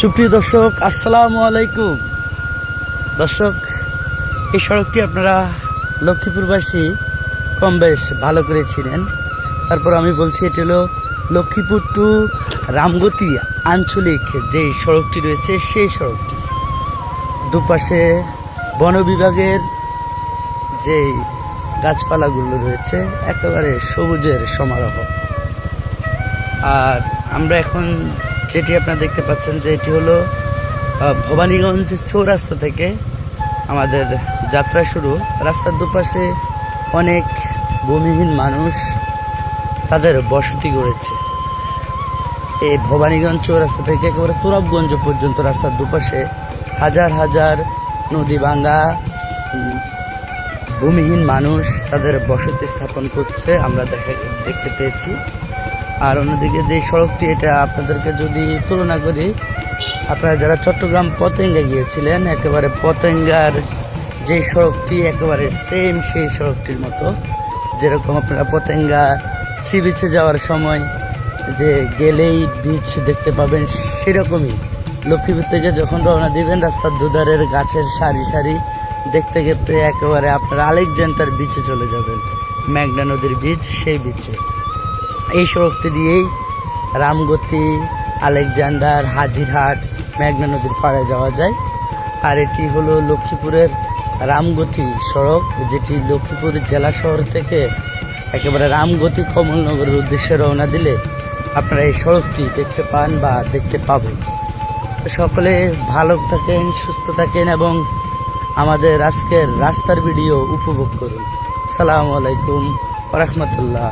সুপ্রিয় দর্শক, আসসালামু আলাইকুম। দর্শক, এই সড়কটি আপনারা লক্ষ্মীপুরবাসী কম বেশ ভালো করে চিনেন। তারপর আমি বলছি, এটি হলো লক্ষ্মীপুর টু রামগতি আঞ্চলিক যে সড়কটি রয়েছে, সেই সড়কটি। দুপাশে বন বিভাগের যে গাছপালাগুলো রয়েছে, একেবারে সবুজের সমারোহ। আর আমরা এখন যেটি আপনারা দেখতে পাচ্ছেন যে এটি হলো ভবানীগঞ্জ চৌরাস্তা থেকে আমাদের যাত্রা শুরু। রাস্তার দুপাশে অনেক ভূমিহীন মানুষ তাদের বসতি গড়েছে। এই ভবানীগঞ্জ চৌরাস্তা থেকে একেবারে তুরাবগঞ্জ পর্যন্ত রাস্তার দুপাশে হাজার হাজার নদী ভাঙ্গা ভূমিহীন মানুষ তাদের বসতি স্থাপন করছে। আমরা দেখা দেখতে পেয়েছি। আর অন্যদিকে যে সড়কটি, এটা আপনাদেরকে যদি তুলনা করি, আপনারা যারা চট্টগ্রাম পতেঙ্গা গিয়েছিলেন, একেবারে পতেঙ্গার যে সড়কটি, একেবারে সেম সেই সড়কটির মতো। যেরকম আপনারা পতেঙ্গা সি বিচে যাওয়ার সময় যে গেলেই বিচ দেখতে পাবেন, সেরকমই। লক্ষ্মীপুর থেকে যখন রওনা দিবেন, রাস্তার দুধারের গাছের সারি সারি, দেখতে দেখতে একেবারে আপনারা আলেকজান্ডার বিচে চলে যাবেন। ম্যাগনা নদীর বিচ সেই বিচে এই সড়কটি দিয়েই রামগতি, আলেকজান্ডার, হাজিরহাট, মেঘনা নদীর পাড়ে যাওয়া যায়। আর এটি হলো লক্ষ্মীপুরের রামগতি সড়ক, যেটি লক্ষ্মীপুর জেলা শহর থেকে একেবারে রামগতি কমলনগরের উদ্দেশ্যে রওনা দিলে আপনারা এই সড়কটি দেখতে পান বা দেখতে পাবেন। সকলে ভালো থাকেন, সুস্থ থাকেন এবং আমাদের আজকের রাস্তার ভিডিও উপভোগ করুন। আসসালামু আলাইকুম রহমতুল্লাহ।